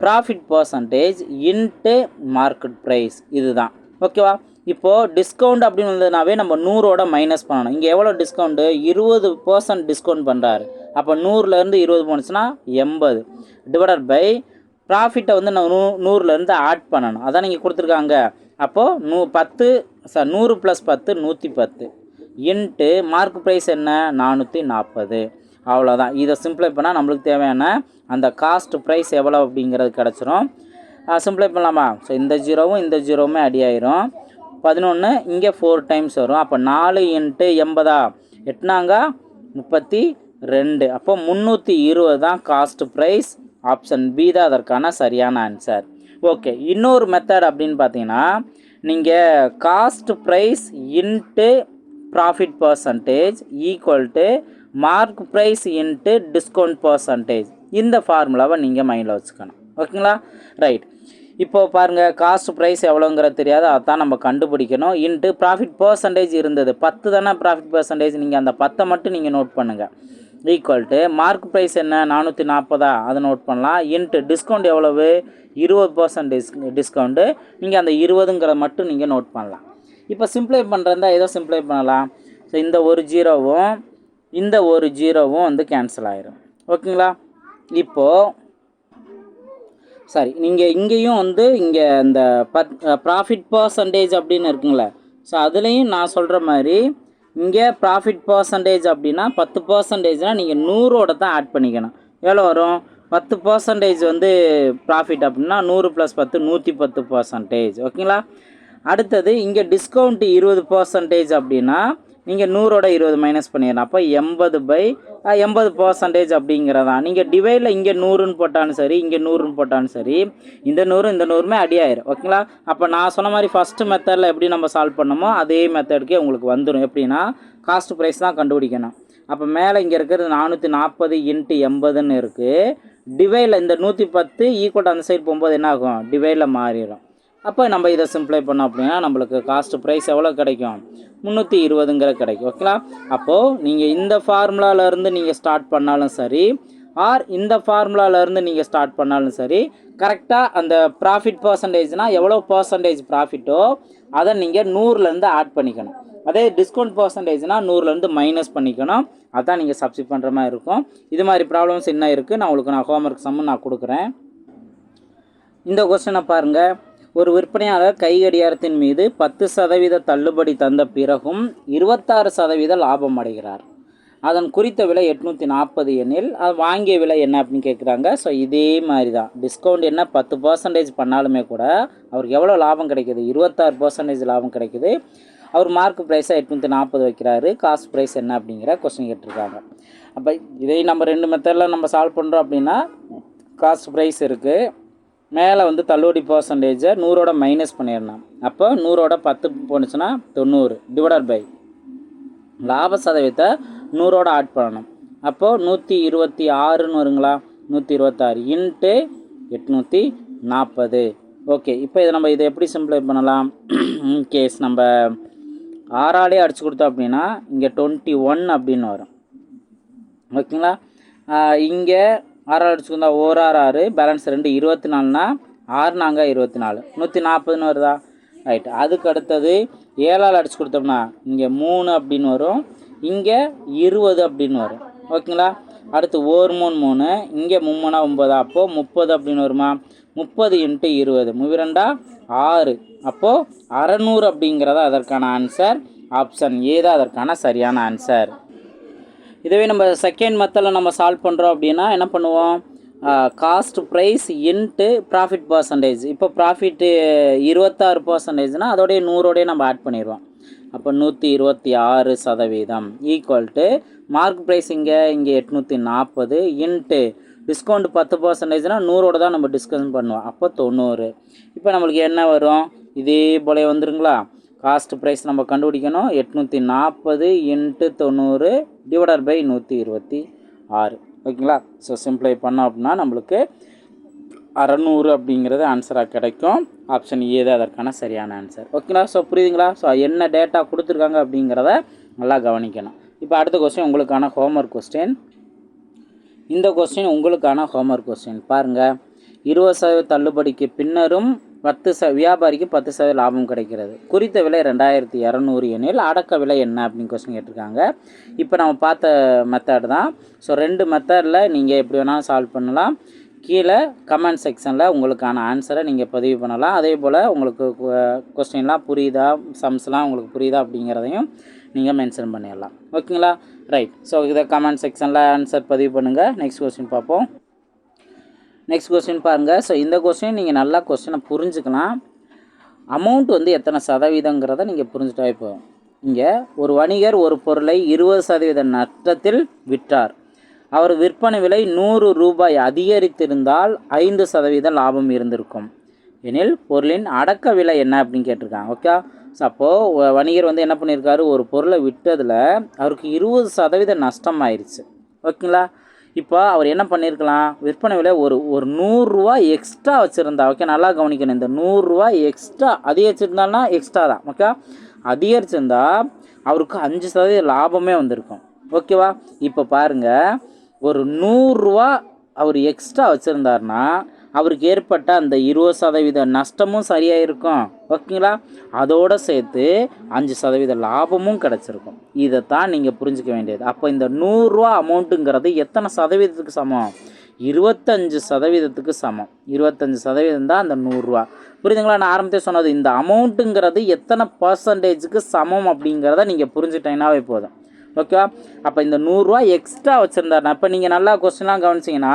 profit percentage into market price இதுதான். ஓகேவா இப்போது டிஸ்கவுண்ட் அப்படின்னு வந்ததுனாவே நம்ம நூறோட மைனஸ் பண்ணணும். இங்கே எவ்வளோ டிஸ்கவுண்ட்டு இருபது பர்சன்ட் டிஸ்கவுண்ட் பண்ணுறாரு அப்போ நூறுலேருந்து இருபது போணுச்சுன்னா எண்பது. டிவைடட் பை ப்ராஃபிட்டை வந்து நான் நூ நூறுலேருந்து ஆட் பண்ணணும். அதான் நீங்கள் கொடுத்துருக்காங்க. அப்போது நூ பத்து சார் நூறு ப்ளஸ் பத்து நூற்றி பத்து. இன்ட்டு மார்க் ப்ரைஸ் என்ன? நானூற்றி நாற்பது அவ்வளோதான் இதை சிம்ப்ளை பண்ணால் நம்மளுக்கு தேவையான அந்த காஸ்ட் ப்ரைஸ் எவ்வளோ அப்படிங்கிறது கிடச்சிரும். சிம்ப்ளை பண்ணலாமா? ஸோ இந்த ஜீரோவும் இந்த ஜீரோவுமே அடி ஆயிரும். பதினொன்று இங்கே ஃபோர் டைம்ஸ் வரும். அப்போ நாலு இன்ட்டு எண்பதா? எட்டுனாங்க? முப்பத்தி ரெண்டு. அப்போ முந்நூற்றி இருபது தான் காஸ்ட் ப்ரைஸ் ஆப்ஷன் பி தான் அதற்கான சரியான ஆன்சர் ஓகே இன்னொரு மெத்தட் அப்படின்னு பார்த்தீங்கன்னா நீங்கள் cost price into profit percentage equal to mark price into discount percentage இந்த ஃபார்முலாவை நீங்கள் மைண்டில் வச்சுக்கணும். ஓகேங்களா ரைட் இப்போ பாருங்கள் காஸ்ட் ப்ரைஸ் எவ்வளோங்கிறது தெரியாது. அதான் நம்ம கண்டுபிடிக்கணும். இன்ட்டு ப்ராஃபிட் பர்சன்டேஜ் இருந்தது. பத்து தானே ப்ராஃபிட் பர்சன்டேஜ் நீங்கள் அந்த பத்தை மட்டும் நீங்கள் நோட் பண்ணுங்கள் ஈக்குவல் டு மார்க் ப்ரைஸ் என்ன? நானூற்றி நாற்பதா? அதை நோட் பண்ணலாம். இன்ட்டு டிஸ்கவுண்ட் எவ்வளவு? இருபது பர்சன்டேஜ் டிஸ்கவுண்ட்டு நீங்கள் அந்த இருபதுங்கிறத மட்டும் நீங்கள் நோட் பண்ணலாம். இப்போ சிம்ப்ளை பண்ணுறதா ஏதோ சிம்ப்ளை பண்ணலாம். ஸோ இந்த ஒரு ஜீரோவும் இந்த ஒரு ஜீரோவும் வந்து கேன்சல் ஆயிரும். ஓகேங்களா இப்போது சாரி நீங்கள் இங்கேயும் வந்து இங்கே இந்த பத் ப்ராஃபிட் பர்சன்டேஜ் அப்படின்னு இருக்குங்களே. ஸோ அதுலேயும் நான் சொல்கிற மாதிரி இங்கே ப்ராஃபிட் பர்சன்டேஜ் அப்படின்னா பத்து பர்சன்டேஜ்னால் நீங்கள் நூறோட தான் ஆட் பண்ணிக்கணும். எவ்வளோ வரும்? பத்து பர்சன்டேஜ் வந்து ப்ராஃபிட் அப்படின்னா நூறு ப்ளஸ் பத்து நூற்றி பத்து பர்சன்டேஜ் ஓகேங்களா அடுத்தது இங்கே டிஸ்கவுண்ட் இருபது பர்சன்டேஜ் அப்படின்னா நீங்கள் நூறோட இருபது மைனஸ் பண்ணிடலாம். அப்போ எண்பது பை எண்பது பர்சன்டேஜ் அப்படிங்கிறதான் நீங்கள் டிவைடில் இங்கே நூறுன்னு போட்டாலும் சரி இங்கே நூறுன்னு போட்டாலும் சரி இந்த நூறு இந்த நூறுமே அடியாயிரும் ஓகேங்களா அப்போ நான் சொன்ன மாதிரி ஃபஸ்ட்டு மெத்தடில் எப்படி நம்ம சால்வ் பண்ணமோ அதே மெத்தடுக்கே உங்களுக்கு வந்துடும் எப்படின்னா காஸ்ட் ப்ரைஸ் தான் கண்டுபிடிக்கணும். அப்போ மேலே இங்கே இருக்கிறது நானூற்றி நாற்பது இன்ட்டு எண்பதுன்னு இருக்குது டிவைடில் இந்த நூற்றி பத்து ஈக்குவல் அந்த சைடு போகும்போது என்ன ஆகும்? டிவைடில் மாறிடும் அப்போ நம்ம இதை சிம்ப்ளை பண்ணோம் அப்படின்னா நம்மளுக்கு காஸ்ட் ப்ரைஸ் எவ்வளோ கிடைக்கும்? முந்நூற்றி இருபதுங்கிற கிடைக்கும் ஓகேங்களா அப்போது நீங்கள் இந்த ஃபார்முலாவிலேருந்து நீங்கள் ஸ்டார்ட் பண்ணாலும் சரி ஆர் இந்த ஃபார்முலாவிலேருந்து நீங்கள் ஸ்டார்ட் பண்ணாலும் சரி கரெக்டாக அந்த ப்ராஃபிட் பர்சன்டேஜ்னால் எவ்வளோ பர்சன்டேஜ் ப்ராஃபிட்டோ அதை நீங்கள் நூறுலேருந்து ஆட் பண்ணிக்கணும். அதே டிஸ்கவுண்ட் பர்சன்டேஜ்னால் நூறுலேருந்து மைனஸ் பண்ணிக்கணும். அதான் நீங்கள் சப்ஸி பண்ணுற மாதிரி இருக்கும். இது மாதிரி ப்ராப்ளம்ஸ் என்ன இருக்குது நான் உங்களுக்கு நான் ஹோம்ஒர்க் சம்மு நான் கொடுக்குறேன். இந்த கொஸ்டினை பாருங்கள் ஒரு விற்பனையாளர் கைகடியாரத்தின் மீது பத்து சதவீத தள்ளுபடி தந்த பிறகும் இருபத்தாறு சதவீத லாபம் அடைகிறார். அதன் குறித்த விலை எட்நூற்றி நாற்பது எண்ணில் அது வாங்கிய விலை என்ன அப்படின்னு கேட்குறாங்க. ஸோ இதே மாதிரி தான் டிஸ்கவுண்ட் என்ன பத்து பர்சன்டேஜ் பண்ணாலுமே கூட அவருக்கு எவ்வளோ லாபம் கிடைக்குது? இருபத்தாறு பர்சன்டேஜ் லாபம் கிடைக்குது. அவர் மார்க் ப்ரைஸாக எட்நூற்றி நாற்பது வைக்கிறாரு. காஸ்ட் ப்ரைஸ் என்ன அப்படிங்கிற கொஸ்டின் கேட்டிருக்காங்க. அப்போ இதை நம்ம ரெண்டு மெத்தடில் நம்ம சால்வ் பண்ணுறோம் அப்படின்னா காஸ்ட் ப்ரைஸ் இருக்குது மேலே வந்து தள்ளுபடி பர்சன்டேஜை நூறோட மைனஸ் பண்ணிடணும். அப்போ நூறோட பத்து போணுச்சுன்னா தொண்ணூறு டிவைடர் பை லாப சதவீதத்தை நூறோட ஆட் பண்ணணும். அப்போது நூற்றி இருபத்தி ஆறுன்னு வருங்களா? நூற்றி இருபத்தாறு இன்ட்டு எட்நூற்றி நாற்பது ஓகே இப்போ இதை நம்ம இதை எப்படி சிம்பிளை பண்ணலாம்? கேஸ் நம்ம ஆறாலே அடிச்சு கொடுத்தோம் அப்படின்னா இங்கே டுவெண்ட்டி ஒன் அப்படின்னு வரும். ஓகேங்களா இங்கே ஆறாறு அடிச்சுக்கோந்தா ஓர் ஆறு ஆறு பேலன்ஸ் ரெண்டு இருபத்தி நாலுனா ஆறு நாங்க இருபத்தி நாலு நூற்றி நாற்பதுன்னு வருதா? ரைட் அதுக்கு அடுத்தது ஏழால் அடிச்சு கொடுத்தோம்னா இங்கே மூணு அப்படின்னு வரும். இங்கே இருபது அப்படின்னு வரும். ஓகேங்களா? அடுத்து ஓர் மூணு மூணு இங்கே மும்மூணா ஒம்பதா அப்போது முப்பது அப்படின்னு வருமா? முப்பது இன்ட்டு இருபது. முவிரெண்டா ஆறு. அப்போது அறநூறு அப்படிங்கிறதா அதற்கான ஆன்சர் ஆப்ஷன் ஏ தான் அதற்கான சரியான ஆன்சர் இதுவே நம்ம செகண்ட் மெத்தடில் நம்ம சால்வ் பண்ணுறோம் அப்படின்னா என்ன பண்ணுவோம்? Cost price into profit percentage இப்போ ப்ராஃபிட்டு இருபத்தாறு பர்சன்டேஜ்னால் அதோடைய நூறோடய நம்ம ஆட் பண்ணிடுவோம் அப்போ நூற்றி இருபத்தி ஆறு சதவீதம். ஈக்குவல் டு மார்க் ப்ரைஸ் இங்கே இங்கே எட்நூற்றி நாற்பது. இன்ட்டு டிஸ்கவுண்ட் பத்து பர்சன்டேஜ்னால் நூறோட தான் நம்ம டிஸ்கஷன் பண்ணுவோம். அப்போ தொண்ணூறு. இப்போ நம்மளுக்கு என்ன வரும்? இதே போல வந்துருங்களா? காஸ்ட் ப்ரைஸ் நம்ம கண்டுபிடிக்கணும். எட்நூற்றி நாற்பது இன்ட்டு தொண்ணூறு. டிவைடட் பை நூற்றி இருபத்தி ஆறு. ஓகேங்களா? ஸோ சிம்ப்ளை பண்ணோம் அப்படின்னா நம்மளுக்கு அறநூறு அப்படிங்கிறது ஆன்சராக கிடைக்கும். ஆப்ஷன் ஏ தான் அதற்கான சரியான ஆன்சர் ஓகேங்களா? ஸோ புரியுதுங்களா? ஸோ என்ன டேட்டா கொடுத்துருக்காங்க அப்படிங்கிறத நல்லா கவனிக்கணும். இப்போ அடுத்த கொஸ்டின் உங்களுக்கான ஹோம்ஒர்க் கொஸ்டின் இந்த கொஸ்டின் உங்களுக்கான ஹோம்ஒர்க் கொஸ்டின் பாருங்கள் இருபது சதவீத தள்ளுபடிக்கு பின்னரும் பத்து ச வியாபாரிக்கு பத்து சதவீத லாபம் கிடைக்கிறது. குறித்த விலை ரெண்டாயிரத்தி இரநூறு எனில் அடக்க விலை என்ன அப்படின்னு கொஸ்டின் கேட்டிருக்காங்க. இப்போ நம்ம பார்த்த மெத்தட் தான். ஸோ ரெண்டு மெத்தடில் நீங்கள் எப்படி வேணாலும் சால்வ் பண்ணலாம். கீழே கமெண்ட் செக்ஷனில் உங்களுக்கான ஆன்சரை நீங்கள் பதிவு பண்ணலாம். அதே போல் உங்களுக்கு கொஸ்டின்லாம் புரியுதா? சம்ஸ்லாம் உங்களுக்கு புரியுதா அப்படிங்கிறதையும் நீங்கள் மென்ஷன் பண்ணிடலாம். ஓகேங்களா ரைட் ஸோ இதை கமெண்ட் செக்ஷனில் ஆன்சர் பதிவு பண்ணுங்கள் நெக்ஸ்ட் கொஸ்டின் பார்ப்போம். நெக்ஸ்ட் கொஸ்டின் பாருங்கள் ஸோ இந்த கொஸ்டின் நீங்கள் நல்லா கொஸ்டினை புரிஞ்சுக்கலாம். அமௌண்ட் வந்து எத்தனை சதவீதங்கிறத நீங்கள் புரிஞ்சுட்டா இப்போ. இங்கே ஒரு வணிகர் ஒரு பொருளை இருபது சதவீத நஷ்டத்தில் விற்றார். அவர் விற்பனை விலை நூறு ரூபாய் அதிகரித்திருந்தால் ஐந்து சதவீத லாபம் இருந்திருக்கும். எனில் பொருளின் அடக்க விலை என்ன அப்படின்னு கேட்டிருக்காங்க. ஓகே ஸோ அப்போது வணிகர் வந்து என்ன பண்ணியிருக்காரு? ஒரு பொருளை விட்டதில் அவருக்கு இருபது சதவீத நஷ்டம் ஆயிடுச்சு ஓகேங்களா இப்போ அவர் என்ன பண்ணியிருக்கலாம் விற்பனை விலை ஒரு ஒரு நூறுரூவா எக்ஸ்ட்ரா வச்சுருந்தா ஓகே நல்லா கவனிக்கணும். இந்த நூறுரூவா எக்ஸ்ட்ரா அதிகரிச்சிருந்தான்னா எக்ஸ்ட்ரா தான் ஓகே அதிகரிச்சிருந்தா அவருக்கு அஞ்சு சதவீத லாபமே வந்திருக்கும் ஓகேவா இப்போ பாருங்கள் ஒரு நூறுரூவா அவர் எக்ஸ்ட்ரா வச்சுருந்தாருன்னா அவருக்கு ஏற்பட்ட அந்த இருபது சதவீத நஷ்டமும் சரியாக இருக்கும் ஓகேங்களா? அதோடு சேர்த்து அஞ்சு சதவீத லாபமும் கிடச்சிருக்கும். இதைத்தான் நீங்கள் புரிஞ்சுக்க வேண்டியது. அப்போ இந்த நூறுரூவா அமௌண்ட்டுங்கிறது எத்தனை சதவீதத்துக்கு சமம்? இருபத்தஞ்சு சதவீதத்துக்கு சமம். இருபத்தஞ்சு சதவீதம் தான் அந்த நூறுரூவா. புரியுதுங்களா? நான் ஆரம்பத்தே சொன்னது இந்த அமௌண்ட்டுங்கிறது எத்தனை பர்சன்டேஜுக்கு சமம் அப்படிங்கிறத நீங்கள் புரிஞ்சுட்டீங்கன்னாவே போதும். ஓகேவா? அப்போ இந்த நூறுரூவா எக்ஸ்ட்ரா வச்சுருந்தாருன்னா இப்போ நீங்கள் நல்லா கொஸ்டின்லாம் கவனிச்சிங்கன்னா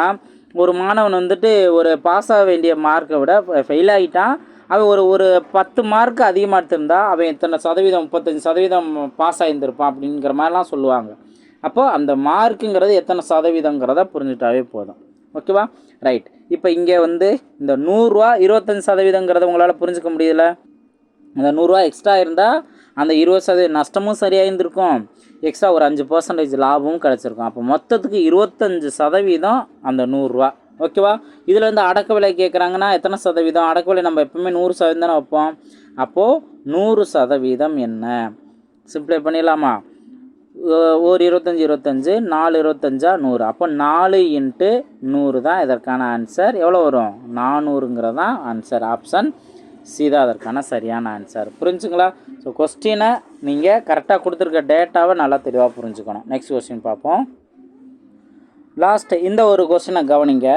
ஒரு மாணவன் வந்துட்டு ஒரு பாஸ் ஆக வேண்டிய மார்க்கை விட ஃபெயில் ஆகிட்டான் அவன் ஒரு ஒரு பத்து மார்க் அதிகமாக எடுத்திருந்தா அவன் இத்தனை சதவீதம் முப்பத்தஞ்சு சதவீதம் பாஸ் ஆகியிருந்திருப்பான் அப்படிங்கிற மாதிரிலாம் சொல்லுவாங்க. அப்போது அந்த மார்க்குங்கிறது எத்தனை சதவீதங்கிறத புரிஞ்சுட்டாவே போதும். ஓகேவா ரைட் இப்போ இங்கே வந்து இந்த நூறுரூவா இருபத்தஞ்சி சதவீதங்கிறத உங்களால் புரிஞ்சுக்க முடியல. அந்த நூறுரூவா எக்ஸ்ட்ரா இருந்தால் அந்த இருபது சதவீதம் நஷ்டமும் சரியாக இருந்திருக்கும் எக்ஸ்ட்ரா ஒரு அஞ்சு பர்சன்டேஜ் லாபமும் கிடச்சிருக்கும். அப்போ மொத்தத்துக்கு இருபத்தஞ்சு சதவீதம் அந்த நூறுரூவா. ஓகேவா? இதில் வந்து அடக்க விலை கேட்குறாங்கன்னா எத்தனை சதவீதம்? அடக்க விலை நம்ம எப்பவுமே நூறு சதவீதம் தானே வைப்போம். அப்போது நூறு சதவீதம் என்ன? சிம்ப்ளை பண்ணிடலாமா? ஒரு இருபத்தஞ்சி இருபத்தஞ்சு நாலு இருபத்தஞ்சா நூறு. அப்போ நாலு இன்ட்டு நூறு தான் இதற்கான ஆன்சர் எவ்வளோ வரும்? நானூறுங்கிறது தான் ஆன்சர் ஆப்ஷன் சி தான் அதற்கான சரியான ஆன்சர் புரிஞ்சுங்களா? ஸோ கொஸ்டினை நீங்கள் கரெக்டாக கொடுத்துருக்க டேட்டாவை நல்லா தெளிவாக புரிஞ்சுக்கணும். நெக்ஸ்ட் கொஸ்டின் பார்ப்போம். லாஸ்ட்டு இந்த ஒரு கொஸ்டினை கவனிங்க.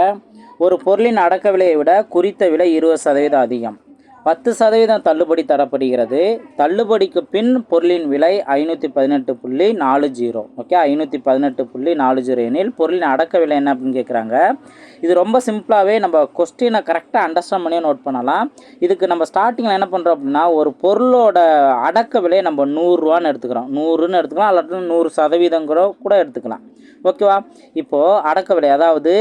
ஒரு பொருளின் அடக்க விலையை விட குறித்த விலை இருபது சதவீதம் அதிகம். பத்து சதவீதம் தள்ளுபடி தரப்படுகிறது. தள்ளுபடிக்கு பின் பொருளின் விலை ஐநூற்றி பதினெட்டு புள்ளி நாலு ஜீரோ. ஓகே? ஐநூற்றி பதினெட்டு புள்ளி நாலு ஜீரோ எனில் பொருளின் அடக்க விலை என்ன அப்படின்னு கேட்குறாங்க இது ரொம்ப சிம்பிளாகவே நம்ம கொஸ்டினை கரெக்டாக அண்டர்ஸ்டாண்ட் பண்ணி நோட் பண்ணலாம். இதுக்கு நம்ம ஸ்டார்டிங்கில் என்ன பண்ணுறோம் அப்படின்னா ஒரு பொருளோட அடக்க விலையை நம்ம நூறுரூவான்னு எடுத்துக்கிறோம். நூறுன்னு எடுத்துக்கலாம் அல்லது நூறு சதவீதம் கூட கூட எடுத்துக்கலாம். ஓகேவா? இப்போது அடக்க விலை அதாவது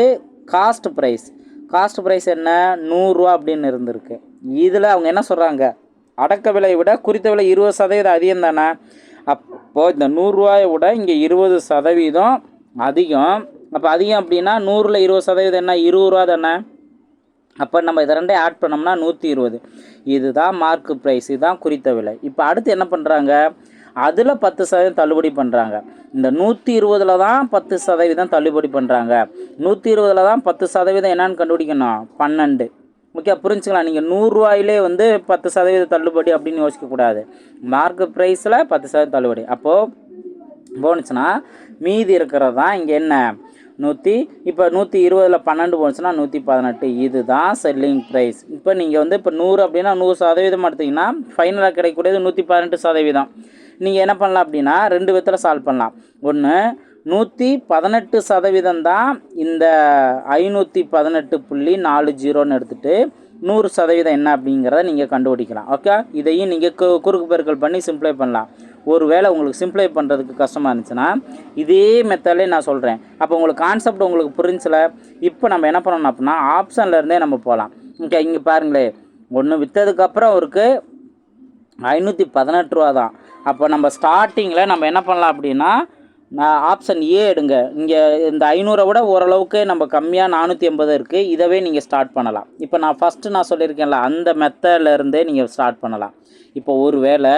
காஸ்ட் ப்ரைஸ் காஸ்ட் ப்ரைஸ் என்ன? நூறுரூவா அப்படின்னு இருந்திருக்கு. இதில் அவங்க என்ன சொல்கிறாங்க? அடக்க விலையை விட குறித்த விலை இருபது சதவீதம் அதிகம் தானே? அப்போது இந்த நூறுரூவாயை விட இங்கே இருபது சதவீதம் அதிகம். அப்போ அதிகம் அப்படின்னா நூறில் இருபது சதவீதம் என்ன? இருபது ரூபா தானே? அப்போ நம்ம இதை ரெண்டையும் ஆட் பண்ணோம்னா நூற்றி இருபது. இதுதான் மார்க் ப்ரைஸ் இதுதான் குறித்த விலை. இப்போ அடுத்து என்ன பண்ணுறாங்க? அதில் பத்து சதவீதம் தள்ளுபடி பண்ணுறாங்க. இந்த நூற்றி இருபதில் தான் பத்து சதவீதம் தள்ளுபடி பண்ணுறாங்க. நூற்றி இருபதில் தான் பத்து சதவீதம் என்னென்னு கண்டுபிடிக்கணும்? பன்னெண்டு. முக்கியம் புரிஞ்சுக்கலாம். நீங்கள் நூறுரூவாயிலே வந்து பத்து சதவீத தள்ளுபடி அப்படின்னு யோசிக்கக்கூடாது மார்க் ப்ரைஸில் பத்து சதவீதம் தள்ளுபடி. அப்போது போனுச்சுன்னா மீதி இருக்கிறது தான் இங்கே என்ன? நூற்றி இப்போ நூற்றி இருபதில் பன்னெண்டு போனுச்சுன்னா நூற்றி பதினெட்டு. இதுதான் செல்லிங் ப்ரைஸ் இப்போ நீங்கள் வந்து இப்போ நூறு அப்படின்னா நூறு சதவீதம் எடுத்திங்கன்னா ஃபைனலாக கிடைக்கக்கூடியது நூற்றி பதினெட்டு சதவீதம். நீங்கள் என்ன பண்ணலாம் அப்படின்னா ரெண்டு விதத்தில் சால்வ் பண்ணலாம். ஒன்று நூற்றி பதினெட்டு சதவீதம் தான் இந்த ஐநூற்றி பதினெட்டு புள்ளி நாலு ஜீரோன்னு எடுத்துகிட்டு நூறு சதவீதம் என்ன அப்படிங்கிறத நீங்கள் கண்டுபிடிக்கலாம். ஓகே இதையும் நீங்கள் கு குறுக்கு பெருக்கல் பண்ணி சிம்ப்ளை பண்ணலாம். ஒரு வேளை உங்களுக்கு சிம்ப்ளை பண்ணுறதுக்கு கஷ்டமாக இருந்துச்சுன்னா இதே மெத்தட்லேயே நான் சொல்கிறேன் அப்போ உங்களுக்கு கான்செப்ட் உங்களுக்கு புரிஞ்சல? இப்போ நம்ம என்ன பண்ணணும் அப்படின்னா ஆப்ஷன்லேருந்தே நம்ம போகலாம் ஓகே இங்கே பாருங்களேன் ஒன்று விற்றதுக்கப்புறம் அவருக்கு ஐநூற்றி பதினெட்டு ரூபா தான். அப்போ நம்ம ஸ்டார்டிங்கில் நம்ம என்ன பண்ணலாம் அப்படின்னா நான் ஆப்ஷன் ஏ எடுங்க. இங்கே இந்த ஐநூறை விட ஓரளவுக்கு நம்ம கம்மியாக நானூற்றி எண்பது இருக்குது இதவே நீங்கள் ஸ்டார்ட் பண்ணலாம். இப்போ நான் ஃபஸ்ட்டு நான் சொல்லியிருக்கேன்ல அந்த மெத்தட்லேருந்தே நீங்கள் ஸ்டார்ட் பண்ணலாம். இப்போ ஒரு வேளை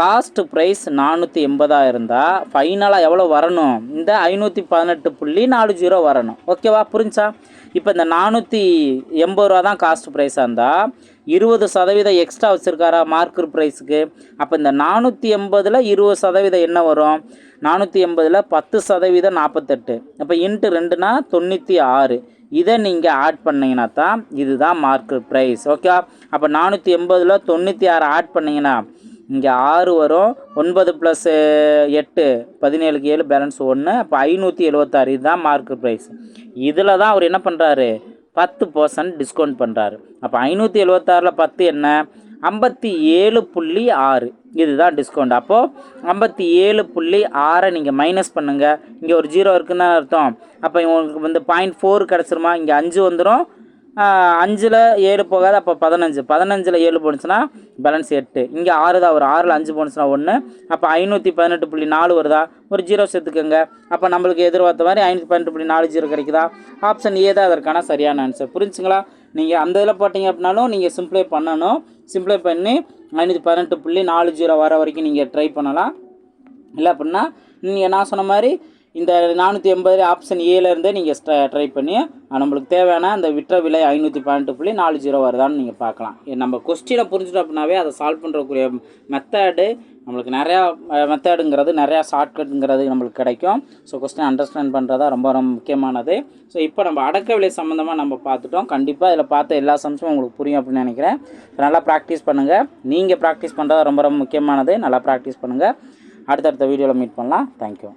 காஸ்ட் ப்ரைஸ் நானூற்றி எண்பதாக இருந்தால் ஃபைனலாக எவ்வளோ வரணும்? இந்த ஐநூற்றி பதினெட்டு புள்ளி நாலு ஜீரோ வரணும். ஓகேவா புரிஞ்சா? இப்போ இந்த நானூற்றி எண்பது ரூபா தான் காஸ்ட் ப்ரைஸாக இருந்தால் இருபது சதவீதம் எக்ஸ்ட்ரா வச்சுருக்காரா மார்க்கர் ப்ரைஸுக்கு அப்போ இந்த நானூற்றி எண்பதில் இருபது சதவீதம் என்ன வரும்? நானூற்றி எண்பதில் பத்து சதவீதம் நாற்பத்தெட்டு அப்போ இன்ட்டு ரெண்டுனா தொண்ணூற்றி ஆறு. இதை நீங்கள் ஆட் பண்ணிங்கன்னா தான் இதுதான் மார்க்கர் ப்ரைஸ் ஓகே அப்போ நானூற்றி எண்பதில் தொண்ணூற்றி ஆறு ஆட் பண்ணிங்கன்னா இங்கே ஆறு வரும். ஒன்பது ப்ளஸ் எட்டு பதினேழுக்கு ஏழு பேலன்ஸ் ஒன்று அப்போ ஐநூற்றி எழுபத்தாறு இதுதான் மார்க்கர் ப்ரைஸ் இதில் தான் அவர் என்ன பண்ணுறாரு பத்து பர்சன்ட் டிஸ்கவுண்ட் பண்ணுறாரு அப்போ ஐநூற்றி எழுபத்தாறில் பத்து என்ன? ஐம்பத்தி ஏழு புள்ளி ஆறு. இதுதான் டிஸ்கவுண்ட் அப்போது ஐம்பத்தி ஏழு புள்ளி ஆறை நீங்கள் மைனஸ் பண்ணுங்கள் இங்கே ஒரு ஜீரோ இருக்குன்னு அர்த்தம். அப்போ உங்களுக்கு வந்து பாயிண்ட் ஃபோர் கிடச்சிருமா? இங்கே அஞ்சு வந்துடும் அஞ்சில் ஏழு போகாது அப்போ பதினஞ்சு. பதினஞ்சில் ஏழு போணுச்சுன்னா பேலன்ஸ் எட்டு. இங்கே ஆறு தான் வரும். ஆறில் அஞ்சு போணுச்சுன்னா ஒன்று அப்போ ஐநூற்றி பதினெட்டு புள்ளி நாலு வருதா? ஒரு ஜீரோ சேர்த்துக்கோங்க. அப்போ நம்மளுக்கு எதிர்பார்த்த மாதிரி ஐநூற்றி பதினெட்டு புள்ளி நாலு ஜீரோ கிடைக்குதா? ஆப்ஷன் ஏ தான் அதற்கான சரியான ஆன்சர் புரிஞ்சுங்களா? நீங்கள் அந்த இதில் போட்டிங்க அப்படின்னாலும் நீங்கள் சிம்ப்ளை பண்ணணும். சிம்ப்ளை பண்ணி ஐநூற்றி பதினெட்டு புள்ளி நாலு ஜீரோ வர வரைக்கும் நீங்கள் ட்ரை பண்ணலாம். இல்லை அப்படின்னா நீங்கள் நான் சொன்ன மாதிரி இந்த நானூற்றி எண்பது ஆப்ஷன் ஏலேருந்தே நீங்கள் ட்ரை பண்ணி நம்மளுக்கு தேவையான அந்த விற்ற விலை ஐநூற்றி பன்னெண்டு புள்ளி நாலு ஜீரோ வருதான்னு நீங்கள் பார்க்கலாம். நம்ம கொஸ்டினை புரிஞ்சுட்டோம் அப்படின்னாவே அதை சால்வ் பண்ணுறக்கூடிய மெத்தடு நம்மளுக்கு நிறையா மெத்தடுங்கிறது நிறையா ஷார்ட்கட்டுங்கிறது நம்மளுக்கு கிடைக்கும். ஸோ கொஸ்டின் அண்டர்ஸ்டாண்ட் பண்ணுறதா ரொம்ப ரொம்ப முக்கியமானது. ஸோ இப்போ நம்ம அடக்க விலை சம்மந்தமாக நம்ம பார்த்துட்டோம். கண்டிப்பாக இதில் பார்த்த எல்லா சம்ஸும் உங்களுக்கு புரியும் அப்படின்னு நினைக்கிறேன். நல்லா ப்ராக்டிஸ் பண்ணுங்கள் நீங்கள் ப்ராக்டிஸ் பண்ணுறது ரொம்ப ரொம்ப முக்கியமானது. நல்லா ப்ராக்டிஸ் பண்ணுங்கள் அடுத்தடுத்த வீடியோவில் மீட் பண்ணலாம். தேங்க்யூ